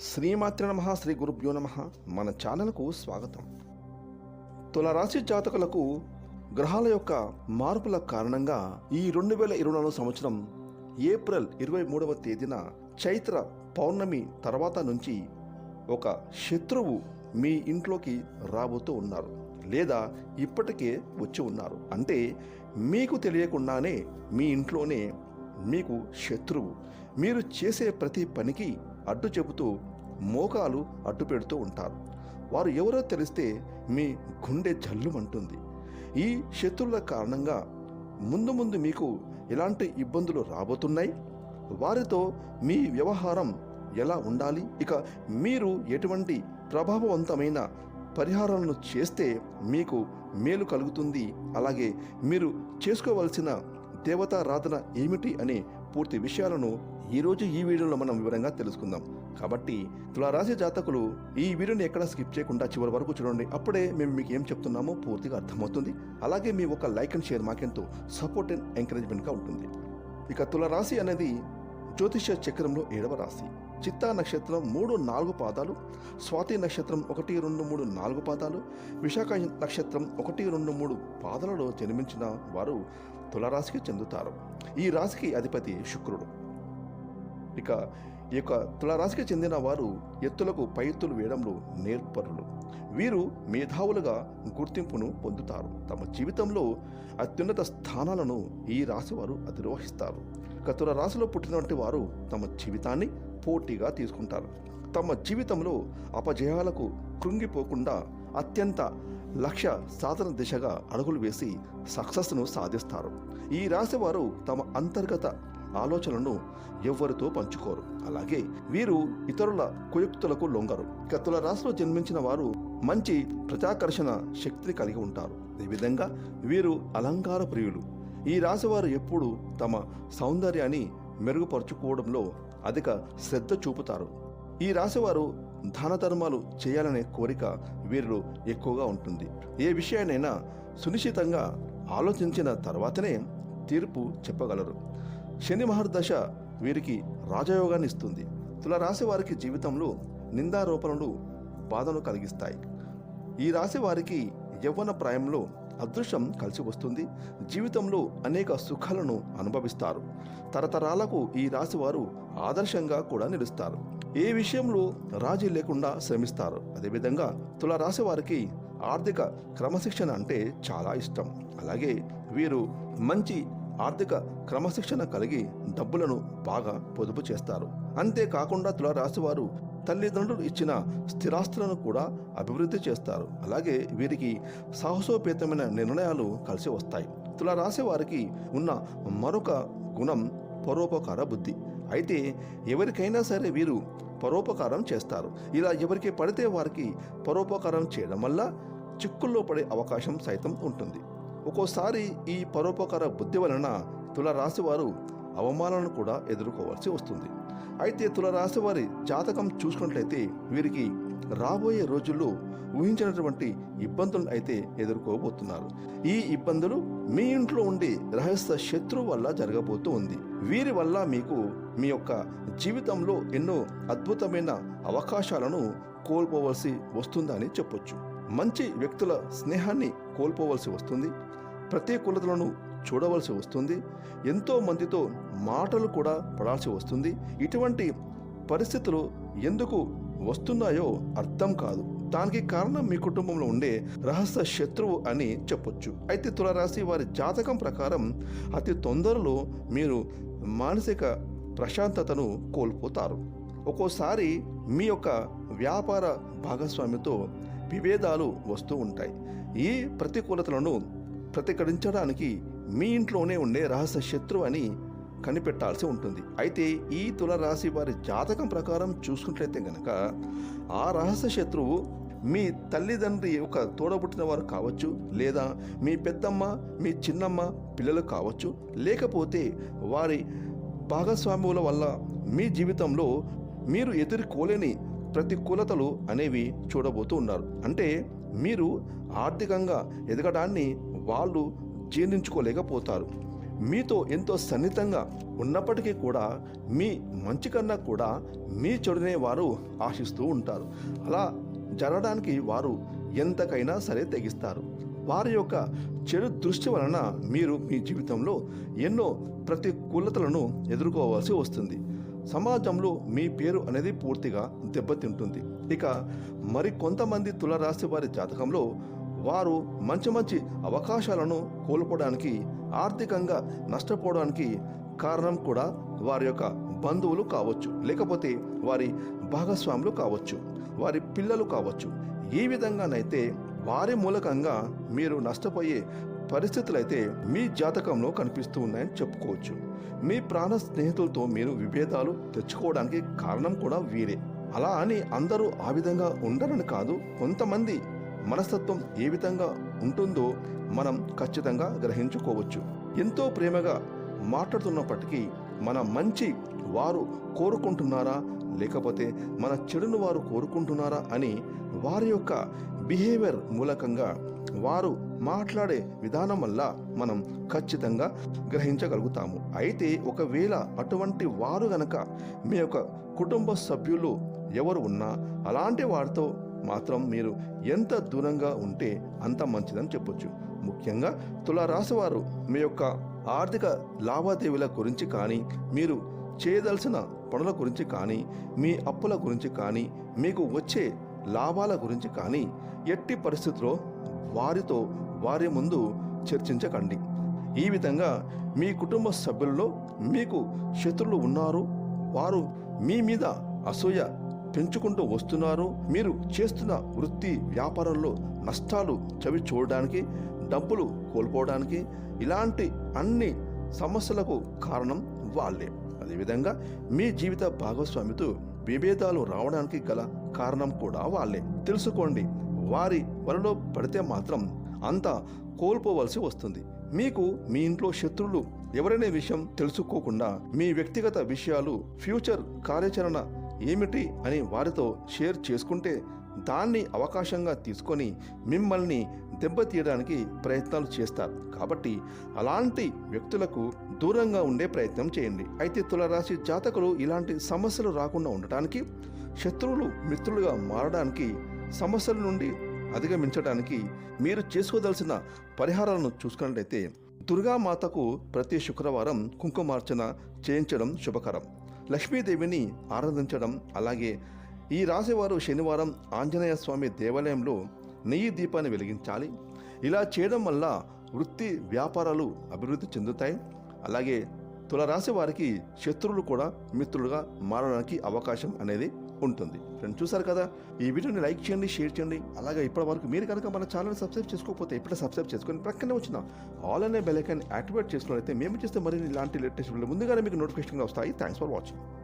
శ్రీమాత్రి నమ శ్రీ గురుభ్యో నమ. మన ఛానల్కు స్వాగతం. తులరాశి జాతకులకు గ్రహాల యొక్క మార్పుల కారణంగా ఈ రెండు వేల ఇరవై నాలుగు సంవత్సరం ఏప్రిల్ ఇరవై మూడవ తేదీన చైత్ర పౌర్ణమి తర్వాత నుంచి ఒక శత్రువు మీ ఇంట్లోకి రాబోతూ ఉన్నారు లేదా ఇప్పటికే వచ్చి ఉన్నారు. అంటే మీకు తెలియకుండానే మీ ఇంట్లోనే మీకు శత్రువు. మీరు చేసే ప్రతి పనికి అడ్డు చెబుతూ మోకాలు అడ్డు పెడుతూ ఉంటారు. వారు ఎవరో తెలిస్తే మీ గుండె జల్లుమంటుంది ఈ శత్రువుల కారణంగా ముందు ముందు మీకు ఎలాంటి ఇబ్బందులు రాబోతున్నాయి? వారితో మీ వ్యవహారం ఎలా ఉండాలి? ఇక మీరు ఎటువంటి ప్రభావవంతమైన పరిహారాలను చేస్తే మీకు మేలు కలుగుతుంది? అలాగే మీరు చేసుకోవలసిన దేవతారాధన ఏమిటి? అనే పూర్తి విషయాలను ఈరోజు ఈ వీడియోలో మనం వివరంగా తెలుసుకుందాం. కాబట్టి తులారాశి జాతకులు ఈ వీడియోని ఎక్కడ స్కిప్ చేయకుండా చివరి వరకు చూడండి. అప్పుడే మేము మీకు ఏం చెప్తున్నామో పూర్తిగా అర్థమవుతుంది. అలాగే మీ ఒక లైక్ అండ్ షేర్ మాకెంతో సపోర్ట్ అండ్ ఎంకరేజ్మెంట్గా ఉంటుంది. ఇక తులరాశి అనేది జ్యోతిష చక్రంలో ఏడవ రాశి. చిత్తా నక్షత్రం మూడు నాలుగు పాదాలు స్వాతి నక్షత్రం ఒకటి రెండు మూడు నాలుగు పాదాలు విశాఖ నక్షత్రం ఒకటి రెండు మూడు పాదాలలో జన్మించిన వారు తులరాశికి చెందుతారు. ఈ రాశికి అధిపతి శుక్రుడు. ఇక ఈ యొక్క తులరాశికి చెందిన వారు ఎత్తులకు పై ఎత్తులు వేయడంలో నేర్పరులు. వీరు మేధావులుగా గుర్తింపును పొందుతారు. తమ జీవితంలో అత్యున్నత స్థానాలను ఈ రాశి వారు అధిరోహిస్తారు. కతుల రాశిలో పుట్టినటువంటి వారు తమ జీవితాన్ని పోటీగా తీసుకుంటారు. తమ జీవితంలో అపజయాలకు కృంగిపోకుండా అత్యంత లక్ష్య సాధన దిశగా అడుగులు వేసి సక్సెస్ను సాధిస్తారు. ఈ రాశి వారు తమ అంతర్గత ఆలోచనలను ఎవ్వరితో పంచుకోరు. అలాగే వీరు ఇతరుల కుయుక్తులకు లొంగరు. ఇక తుల రాశిలో జన్మించిన వారు మంచి ప్రజాకర్షణ శక్తిని కలిగి ఉంటారు. ఈ విధంగా వీరు అలంకార ప్రియులు. ఈ రాశివారు ఎప్పుడు తమ సౌందర్యాన్ని మెరుగుపరుచుకోవడంలో అధిక శ్రద్ధ చూపుతారు. ఈ రాశివారు దాన ధర్మాలు చేయాలనే కోరిక వీరిలో ఎక్కువగా ఉంటుంది. ఏ విషయాన్నైనా సునిశ్చితంగా ఆలోచించిన తర్వాతనే తీర్పు చెప్పగలరు. శని మహర్దశ వీరికి రాజయోగాన్ని ఇస్తుంది. తుల రాశి వారికి జీవితంలో నిందారోపణలు బాధను కలిగిస్తాయి. ఈ రాశి వారికి యవ్వన ప్రాయంలో అదృష్టం కలిసి వస్తుంది. జీవితంలో అనేక సుఖాలను అనుభవిస్తారు. తరతరాలకు ఈ రాశి వారు ఆదర్శంగా కూడా నిలుస్తారు. ఏ విషయంలో రాజీ లేకుండా శ్రమిస్తారు? అదేవిధంగా తుల రాశి వారికి ఆర్థిక క్రమశిక్షణ అంటే చాలా ఇష్టం. అలాగే వీరు మంచి ఆర్థిక క్రమశిక్షణ కలిగి డబ్బులను బాగా పొదుపు చేస్తారు. అంతేకాకుండా తులరాశివారు తల్లిదండ్రులు ఇచ్చిన స్థిరాస్తులను కూడా అభివృద్ధి చేస్తారు. అలాగే వీరికి సాహసోపేతమైన నిర్ణయాలు కలిసి వస్తాయి. తుల రాశి వారికి ఉన్న మరొక గుణం పరోపకార బుద్ధి. అయితే ఎవరికైనా సరే వీరు పరోపకారం చేస్తారు. ఇలా ఎవరికి పడితే వారికి పరోపకారం చేయడం వల్ల చిక్కుల్లో పడే అవకాశం సైతం ఉంటుంది. ఒక్కోసారి ఈ పరోపకార బుద్ధి వలన తులరాశి వారు అవమానాలను కూడా ఎదుర్కోవాల్సి వస్తుంది. అయితే తులరాశి వారి జాతకం చూసుకున్నట్లయితే వీరికి రాబోయే రోజుల్లో ఊహించినటువంటి ఇబ్బందులను అయితే ఎదుర్కోబోతున్నారు. ఈ ఇబ్బందులు మీ ఇంట్లో ఉండే రహస్య శత్రువు వల్ల జరగబోతూ ఉంది. వీరి వల్ల మీకు మీ యొక్క జీవితంలో ఎన్నో అద్భుతమైన అవకాశాలను కోల్పోవలసి వస్తుందని చెప్పొచ్చు. మంచి వ్యక్తుల స్నేహాన్ని కోల్పోవలసి వస్తుంది. ప్రతికూలతలను చూడవలసి వస్తుంది. ఎంతో మందితో మాటలు కూడా పడాల్సి వస్తుంది. ఇటువంటి పరిస్థితులు ఎందుకు వస్తున్నాయో అర్థం కాదు. దానికి కారణం మీ కుటుంబంలో ఉండే రహస్య శత్రువు అని చెప్పొచ్చు. అయితే తులరాశి వారి జాతకం ప్రకారం అతి తొందరలో మీరు మానసిక ప్రశాంతతను కోల్పోతారు. ఒక్కోసారి మీ యొక్క వ్యాపార భాగస్వామితో విభేదాలు వస్తూ ఉంటాయి. ఈ ప్రతికూలతలను ప్రతిఘటించడానికి మీ ఇంట్లోనే ఉండే రహస్య శత్రువు అని కనిపెట్టాల్సి ఉంటుంది. అయితే ఈ తులరాశి వారి జాతకం ప్రకారం చూసుకున్నట్లయితే గనక ఆ రహస్య శత్రువు మీ తల్లిదండ్రి ఒక తోడబుట్టిన వారు కావచ్చు లేదా మీ పెద్దమ్మ మీ చిన్నమ్మ పిల్లలు కావచ్చు లేకపోతే వారి భాగస్వాముల వల్ల మీ జీవితంలో మీరు ఎదుర్కోలేని ప్రతికూలతలు అనేవి చూడబోతూ ఉన్నారు. అంటే మీరు ఆర్థికంగా ఎదగడాన్ని వాళ్ళు జీర్ణించుకోలేకపోతారు. మీతో ఎంతో సన్నిహితంగా ఉన్నప్పటికీ కూడా మీ మంచి కన్నా కూడా మీ చెడునే వారు ఆశిస్తూ ఉంటారు. అలా జరగడానికి వారు ఎంతకైనా సరే తెగిస్తారు. వారి యొక్క చెడు దృష్టి వలన మీరు మీ జీవితంలో ఎన్నో ప్రతికూలతలను ఎదుర్కోవాల్సి వస్తుంది. సమాజంలో మీ పేరు అనేది పూర్తిగా దెబ్బతింటుంది. ఇక మరి కొంతమంది తులరాశి వారి జాతకంలో వారు మంచి మంచి అవకాశాలను కోల్పోవడానికి ఆర్థికంగా నష్టపోవడానికి కారణం కూడా వారి యొక్క బంధువులు కావచ్చు లేకపోతే వారి భాగస్వాములు కావచ్చు వారి పిల్లలు కావచ్చు. ఈ విధంగానైతే వారి మూలకంగా మీరు నష్టపోయే పరిస్థితులు అయితే మీ జాతకంలో కనిపిస్తూ ఉన్నాయని చెప్పుకోవచ్చు. మీ ప్రాణ స్నేహితులతో మీరు విభేదాలు తెచ్చుకోవడానికి కారణం కూడా వీరే. అలా అని అందరూ ఆ విధంగా ఉండరని కాదు కొంతమంది మనస్తత్వం ఏ విధంగా ఉంటుందో మనం ఖచ్చితంగా గ్రహించుకోవచ్చు. ఎంతో ప్రేమగా మాట్లాడుతున్నప్పటికీ మన మంచి వారు కోరుకుంటున్నారా? లేకపోతే మన చెడును వారు కోరుకుంటున్నారా? అని వారి యొక్క బిహేవియర్ మూలకంగా వారు మాట్లాడే విధానం వల్ల మనం ఖచ్చితంగా గ్రహించగలుగుతాము. అయితే ఒకవేళ అటువంటి వారు గనక మీ యొక్క కుటుంబ సభ్యులు ఎవరు ఉన్నా అలాంటి వారితో మాత్రం మీరు ఎంత దూరంగా ఉంటే అంత మంచిదని చెప్పొచ్చు. ముఖ్యంగా తులారాశివారు మీ యొక్క ఆర్థిక లావాదేవీల గురించి కానీ మీరు చేయదలసిన పనుల గురించి కానీ మీ అప్పుల గురించి కానీ మీకు వచ్చే లాభాల గురించి కానీ ఎట్టి పరిస్థితుల్లో వారితో వారి ముందు చర్చించకండి. ఈ విధంగా మీ కుటుంబ సభ్యుల్లో మీకు శత్రులు ఉన్నారు వారు మీ మీద అసూయ పెంచుకుంటూ వస్తున్నారు మీరు చేస్తున్న వృత్తి వ్యాపారంలో నష్టాలు చవి చూడడానికి డబ్బులు కోల్పోవడానికి ఇలాంటి అన్ని సమస్యలకు కారణం వాళ్ళే. అదేవిధంగా మీ జీవిత భాగస్వామితో విభేదాలు రావడానికి గల కారణం కూడా వాళ్ళే. తెలుసుకోండి వారి వలలో పడితే మాత్రం అంతా కోల్పోవలసి వస్తుంది. మీకు మీ ఇంట్లో శత్రువులు ఎవరనే విషయం తెలుసుకోకుండా మీ వ్యక్తిగత విషయాలు ఫ్యూచర్ కార్యాచరణ ఏమిటి అని వారితో షేర్ చేసుకుంటే దాన్ని అవకాశంగా తీసుకొని మిమ్మల్ని దెబ్బతీయడానికి ప్రయత్నాలు చేస్తారు. కాబట్టి అలాంటి వ్యక్తులకు దూరంగా ఉండే ప్రయత్నం చేయండి. అయితే తులరాశి జాతకులు ఇలాంటి సమస్యలు రాకుండా ఉండటానికి శత్రువులు మిత్రులుగా మారడానికి సమస్యల నుండి అధిగమించడానికి మీరు చేసుకోదలసిన పరిహారాలను చూసుకున్నట్లయితే దుర్గామాతకు ప్రతి శుక్రవారం కుంకుమార్చన చేయించడం శుభకరం. లక్ష్మీదేవిని ఆరాధించడం అలాగే ఈ రాశివారు శనివారం ఆంజనేయ స్వామి దేవాలయంలో నెయ్యి దీపాన్ని వెలిగించాలి. ఇలా చేయడం వల్ల వృత్తి వ్యాపారాలు అభివృద్ధి చెందుతాయి. అలాగే తులరాశి వారికి శత్రువులు కూడా మిత్రులుగా మారడానికి అవకాశం అనేది ఉంటుంది. ఫ్రెండ్ చూసారు కదా? ఈ వీడియోని లైక్ చేయండి షేర్ చేయండి. అలాగే ఇప్పటి వరకు మీరు కనుక మన ఛానల్ సబ్స్క్రైబ్ చేసుకోకపోతే ఇప్పుడే సబ్స్క్రైబ్ చేసుకొని ప్రక్కనే వచ్చిన ఆల్ అనే బెల్ ఐకాన్ యాక్టివేట్ చేసుకున్నట్లయితే మేము చేస్తే మరిన్ని ఇలాంటి లేటెస్ట్ ముందుగానే మీకు నోటిఫికేషన్గా వస్తాయి. Thanks for watching